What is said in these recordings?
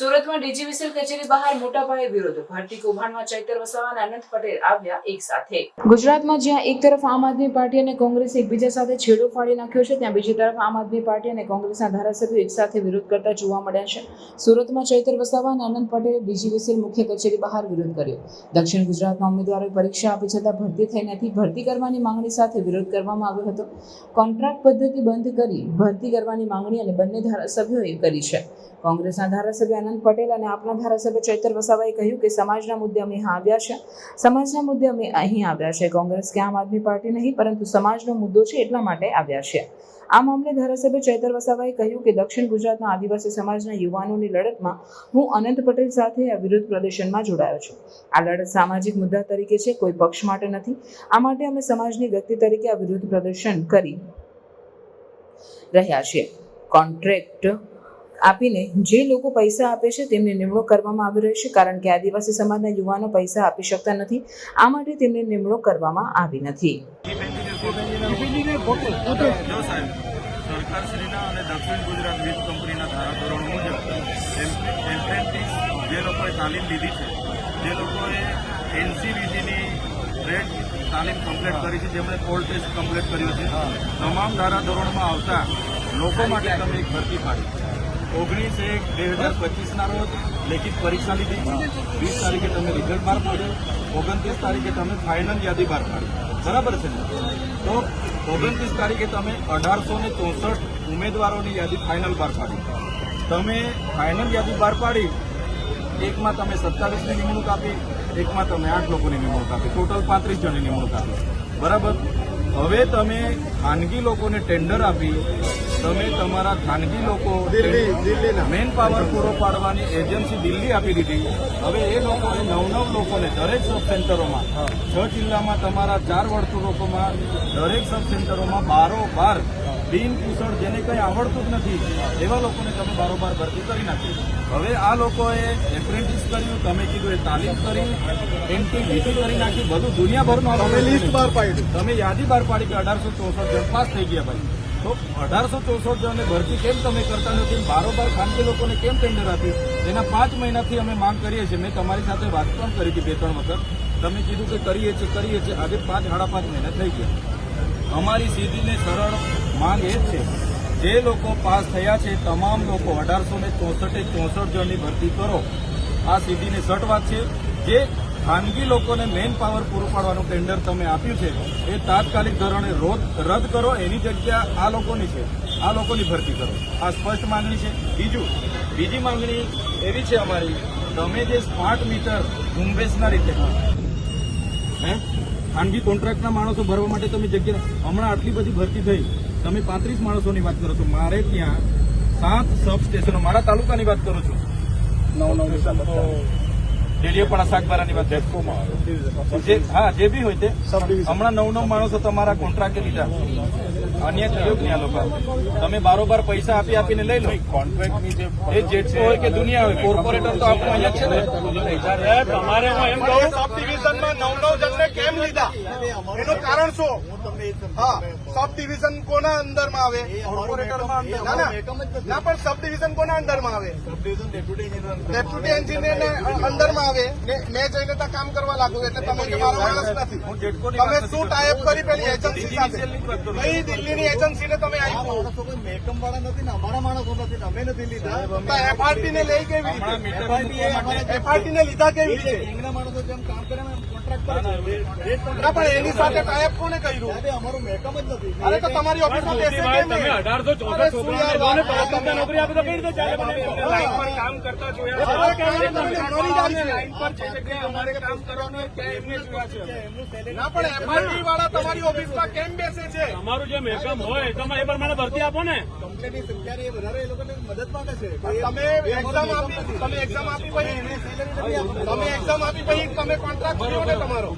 સુરતમાં ડીજીવીસીએલ કચેરી બહાર મોટા પાયે વિરોધ. ભરતી કૌભાંડમાં ચૈતર વસાવા અનંત પટેલ આવ્યા એક સાથે. ગુજરાતમાં જ્યાં એક તરફ આમ આદમી પાર્ટી અને કોંગ્રેસ એકબીજા સાથે છેડો ફાડી નાખ્યો છે, ત્યાં બીજી તરફ આમ આદમી પાર્ટી અને કોંગ્રેસના ધારાસભ્યો એક સાથે વિરોધ કરતા જોવા મળ્યા છે. સુરતમાં ચૈતર વસાવા અને અનંત પટેલે ડીજીવીસીએલ મુખ્ય કચેરી બહાર વિરોધ કર્યો. દક્ષિણ ગુજરાતના ઉમેદવારોએ પરીક્ષા આપી છતાં ભરતી થઈ નથી. ભરતી કરવાની માંગણી સાથે વિરોધ કરવામાં આવ્યો હતો. કોન્ટ્રાક્ટ પદ્ધતિ બંધ કરી ભરતી કરવાની માંગણી અને બંને ધારાસભ્યોએ કરી છે. કોંગ્રેસના ધારાસભ્ય અનંત પટેલ અને આપના ધારાસભ્ય ચૈતર વસાવાએ કહ્યું કે સમાજના મુદ્દે અમે અહીં આવ્યા છે. સમાજના મુદ્દે અમે અહીં આવ્યા છે. કોંગ્રેસ કે આમ આદમી પાર્ટી નહીં, પરંતુ સમાજનો મુદ્દો છે એટલા માટે આવ્યા છે. આ મામલે ધારાસભ્ય ચૈતર વસાવાએ કહ્યું કે દક્ષિણ ગુજરાતના આદિવાસી સમાજના યુવાનોની લડતમાં હું અનંત પટેલ સાથે આ વિરોધ પ્રદર્શનમાં જોડાયો છું. આ લડત સામાજિક મુદ્દા તરીકે છે, કોઈ પક્ષ માટે નથી. આ માટે અમે સમાજની વ્યક્તિ તરીકે આ વિરોધ પ્રદર્શન કરી રહ્યા છીએ. કોન્ટ્રાક્ટ આપીને જે લોકો પૈસા આપે છે તેમની નિમણૂક કરવામાં આવી રહી છે કારણ કે આદિવાસી સમાજના યુવાનો પૈસા આપી શકતા નથી. આ માટે તેમની નિમણૂક કરવામાં આવી નથી. સરકારશ્રીના અને દક્ષિણ ગુજરાત વીજ કંપનીના ધારાધોરણ મુજબ એપ્રેન્ટિસ જે લોકોએ તાલીમ લીધી છે જે લોકોએ એનસીવીસીની ટ્રેડ તાલીમ કમ્પ્લીટ કરી છે જેમણે કોલ ટેસ્ટ કમ્પ્લીટ કર્યો છે તમામ ધારાધોરણમાં આવતા લોકો માટે તમે એક ભરતી પાડી ઓગણીસ એક બે હજાર પચીસના રોજ લેખિત પરીક્ષા લીધી. વીસ તારીખે તમે રિઝલ્ટ બહાર પાડ્યો ઓગણત્રીસ તારીખે તમે ફાઇનલ યાદી બહાર પાડી. બરાબર છે ને? તો ઓગણત્રીસ તારીખે તમે અઢારસો ને ચોસઠ ઉમેદવારોની યાદી ફાઇનલ બહાર પાડી. તમે ફાઇનલ યાદી બહાર પાડી. એકમાં તમે સત્તાવીસની નિમણૂક આપી. એકમાં તમે આઠ લોકોની નિમણૂક આપી ટોટલ પાંત્રીસ જણની નિમણૂક આપી. બરાબર? હવે તમે ખાનગી લોકોને ટેન્ડર આપી તમે તમારા ખાનગી લોકો મેન પાવર પૂરો પાડવાની એજન્સી દિલ્હી આપી દીધી. હવે એ લોકોએ નવ નવ લોકોને દરેક સબ સેન્ટરોમાં છ જિલ્લામાં તમારા ચાર વર્તુળોમાં દરેક સબ સેન્ટરોમાં બારોબાર બિન કુશળ જેને કંઈ આવડતું જ નથી એવા લોકોને તમે બારોબાર ભરતી કરી નાખી. હવે આ લોકોએ એપ્રેન્ટિસ કર્યું તમે કીધું એ તાલીમ કરી એન્ટી વીટી કરી નાખી બધું દુનિયાભરમાં તમે લિસ્ટ બહાર પાડી તમે યાદી બહાર પાડી કે અઢારસો ચોસઠ જણ પાસ થઈ ગયા ભાઈ. તો અઢારસો ચોસઠ જણને ભરતી કેમ તમે કરતા નથી? બારોબાર ખાનગી લોકોને કેમ ટેન્ડર આપ્યું એના પાંચ મહિનાથી અમે માંગ કરીએ છીએ. મેં તમારી સાથે વાત પણ કરી હતી બે ત્રણ વખત. તમે કીધું કે કરીએ છીએ કરીએ છીએ. આજે પાંચ સાડા પાંચ મહિના થઈ ગયા. અમારી સીધી ને સરળ માંગ એ છે. જે લોકો પાસ થયા છે, તમામ લોકો અઢારસો ને ચોસઠે ચોસઠ જણની ભરતી કરો. આ સીધીને સટ વાત છે. જે ખાનગી લોકોને મેન પાવર પૂરું પાડવાનું ટેન્ડર તમે આપ્યું છે, એ તાત્કાલિક ધોરણે રદ કરો. એની જગ્યા આ લોકોની છે. આ લોકોની ભરતી કરો. આ સ્પષ્ટ માંગણી છે. બીજું, બીજી માંગણી એવી છે અમારી. તમે જે સ્માર્ટ મીટર ઝુંબેશના રીતે હે? ખાનગી કોન્ટ્રાક્ટના માણસો ભરવા માટે તમે જગ્યા હમણાં આટલી બધી ભરતી થઈ. તમે પાંત્રીસ માણસોની વાત કરો છો. મારે ત્યાં સાત સબ સ્ટેશનો મારા તાલુકાની વાત કરું છું. નવ નવ ડેડીયાપાડા શાકબારાની વાત જે હા જે બી હોય તે. હમણાં નવ નવ માણસો તમારા કોન્ટ્રાક્ટે લીધા. અન્ય થયો જ લોકો તમે બારોબાર પૈસા આપી આપીને લઈ લો. કોન્ટ્રાક્ટની જે એ જેટકો હોય કે દુનિયા હોય કોર્પોરેટર તો આપણું અહીંયા છે ને? તમારે હું એમ કહું સબ ડિવિઝનમાં નવ નવ જણને કેમ લીધા? એનું કારણ શું? હા સબ ડિવિઝન કોના અંદરમાં આવે? કોર્પોરેટરમાં અંદર. ના પણ સબ ડિવિઝન કોના અંદરમાં આવે? ડેપ્યુટી એન્જિનિયર અંદરમાં. આવે. મેં જઈને ત્યાં કામ કરવા લાગુ એટલે તમે કે મારો માણસ નથી. તમે શું ટાઈપ કરી પેલી એજન્સી સાથે? નહીં ની દિલ્હીની એજન્સીને તમે મેકમ વાળા નથી ને અમારા માણસો નથી. ને અમે નથી લીધા. એફઆરટી ને લઈ કેવી રીતે? એફઆરટી ને લીધા કેવી રીતે? માણસો જેમ કામ કરે કોન્ટ્રાક્ટ ના પણ એની સાથે ટાઈપ કોને કર્યું? અમારું મેકમ જ નથી. અરે તો તમારી ઓફિસમાં બેસે કેમ તમે અઢારસો ચોસઠ છોકરાઓને ને તમને નોકરી આપે તો કઈ રીતે ચાલે. લાઈન પર કામ કરતા એ તમારે કહેવાનું તમે જાણવાની જ આવી છે. લાઈન પર જે જગ્યાએ અમારે કામ કરવાનું ત્યાં એમને જોયા છે. ના પણ એફઆરટી વાળા તમારી ઓફિસમાં કેમ બેસે છે? અમારું જે મહેકમ હોય? તમે એ પ્રમાણે ભરતી આપો ને. કંપનીની સંખ્યા એ વધારે એ લોકોને મદદ માંગે છે. તમે એક્ઝામ આપી તમે એક્ઝામ આપી પછી તમે એક્ઝામ આપી પછી તમે કોન્ટ્રાક્ટ કર્યો ને તમારો?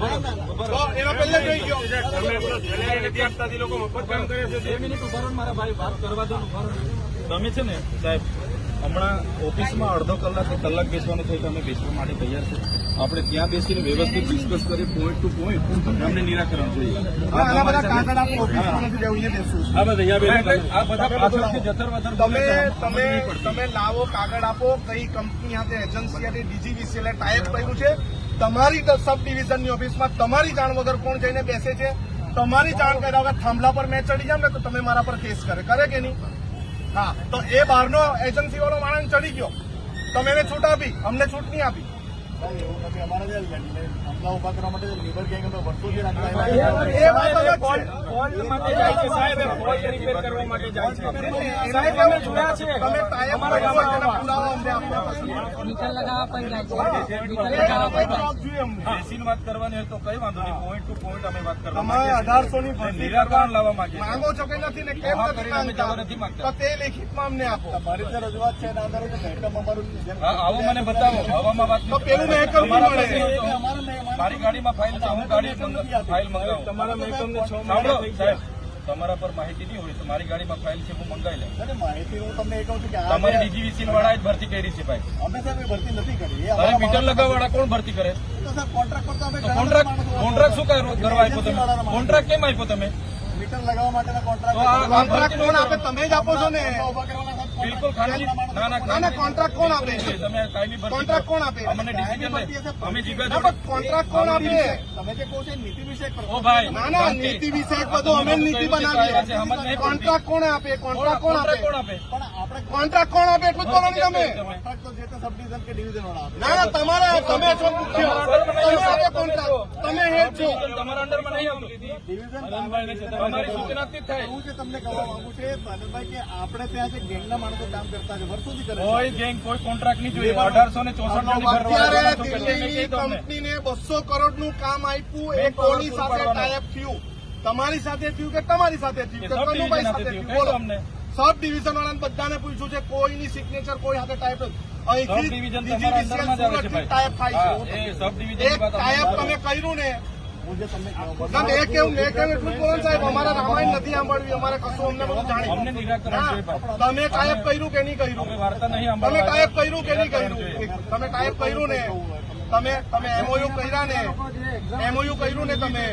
તો એનો પહેલે જોઈ ગયો. તમે પેલો salary નથી આપતા લોકો મફત કામ કરે છે. બે મિનિટ ઊભા મારા ભાઈ વાત કરવા દો. તમે છે ને સાહેબ હમણાં ઓફિસમાં અડધો કલાક કે કલાક બેસવાનું થયું તો અમે બેસવા માટે તૈયાર છે આપણે ત્યાં બેસીને વ્યવસ્થિત ડિસ્કસ કરી પોઈન્ટ ટુ પોઈન્ટ અમને નિરાકરણ જોઈએ. આ તમે લાવો કાગળ આપો કઈ કંપની સાથે એજન્સી ડીજીવીસીએલ ટાઈપ કર્યું છે. તમારી સબ ડિવિઝનની ઓફિસમાં તમારી જાણ વગર કોણ જઈને બેસે છે? તમારી જાણ કર્યા વગર થાંભલા પર મેં ચડી જાવ ને તો તમે મારા પર કેસ કરે. કરે કે નહીં? હા, તો એ બહારનો એજન્સી વાળો માણસ ચડી ગયો. તમે એને છૂટ આપી, અમને છૂટ નહીં આપી. એવું નથી અમારા જે હમલા ઊભા કરવા માટે ગેંગ અમે વર્ષોથી. અઢારસો ની લાવવા માંગે માંગો છો કે નથી ને કેમ નથી માંગતા. તે લેખિતમાં અમને આપો મારી રજૂઆત છે એના આધારે આવો મને બતાવો હવામાં વાત પેલું તમારા મળે. હોય તો અમારા મહેમાન- મારી ગાડીમાં ફાઇલ છે હું ગાડી ફાઇલ મંગાવું. તમારા મહેકમને છ સાંભળો સાહેબ તમારા પર માહિતી નહીં હોય તો મારી ગાડીમાં ફાઇલ છે હું મંગાવી લઉં. માહિતી હું તમને એ કહું છું કે તમારી ડીજીવીસી વાળા જ ભરતી કરી છે ભાઈ. અમે સાહેબ ભરતી નથી કરી. એ અરે મીટર લગાવવા લગાવવાળા કોણ ભરતી કરે? તો કોન્ટ્રાક્ટ કોન્ટ્રાક્ટ કોન્ટ્રાક્ટ શું કરવા કરવા આપ્યો તમે? કોન્ટ્રાક્ટ કેમ આપ્યો તમે? મીટર લગાવવા માટેના કોન્ટ્રાક્ટ કોન્ટ્રાક્ટ કોણ આપે? તમે જ આપો છો ને. ઊભા કરવાના સાહેબ બિલકુલ ખાનગી ના ના ના ના કોન્ટ્રાક્ટ કોણ આપે? તમે કાયમી ભરતી કોન્ટ્રાક્ટ કોણ આપે? અમને ડિસિઝન અમે જીગા કોન્ટ્રાક્ટ કોણ આપે? તમે જે કહો છો એ નીતિ વિશે ઓ ભાઈ ના ના નીતિ વિષયક બધું અમે નીતિ બનાવીએ. કોન્ટ્રાક્ટ કોણ આપે? કોન્ટ્રાક્ટ કોણ આપે? કોણ આપે? કોન્ટ્રાક્ટ કોણ આપે? એટલું જ બોલો તમે. સબ ડિવિઝન કે ડિવિઝન વાળા ના ના તમારે તમે છો મુખ્ય. તમે આપે કોન્ટ્રાક્ટ. તમે હેડ છો. તમારા અંડરમાં નહીં આવતું. ડિવિઝન તમારી સૂચનાથી થાય. હું જે તમને કહેવા માંગુ છું એ કે આપણે ત્યાં જે ગેંગના માણસો કામ કરતા છે વર્ષોથી કરે કોઈ ગેંગ કોઈ કોન્ટ્રાક્ટ નહીં જોઈએ. અઢારસો ને ચોસઠ અત્યારે દિલ્હી કંપનીને બસો કરોડનું કામ આપ્યું એ કોની સાથે ટાઈપ થયું? તમારી સાથે થયું કે તમારી સાથે થયું? કે કનુભાઈ સાથે થયું. થયું. બોલો. અમને. સબ ડિવિઝન વાળાને બધાને પૂછ્યું છે કોઈની સિગ્નેચર કોઈ સાથે ટાઈપ તમે ટાઈપ કર્યું કે નહીં કર્યું તમે ટાઈપ કર્યું કે નહીં કર્યું તમે ટાઈપ કર્યું ને તમે તમે એમઓયુ કર્યા ને એમઓયુ કર્યું ને તમે.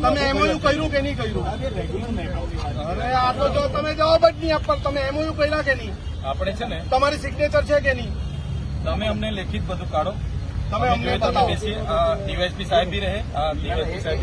તમે એમઓયુ કર્યું કે નહીં કર્યું? અરે આ તો જો તમે જવાબ જ નહીં આપવા તમે એમઓયુ કર્યા કે નહીં? આપણે છે ને તમારી સિગ્નેચર છે કે નહીં? તમે અમને લેખિત બધું કાઢો. તમે અમને ડીવાયસપી સાહેબ બી રહે ડીવાયસપી સાહેબ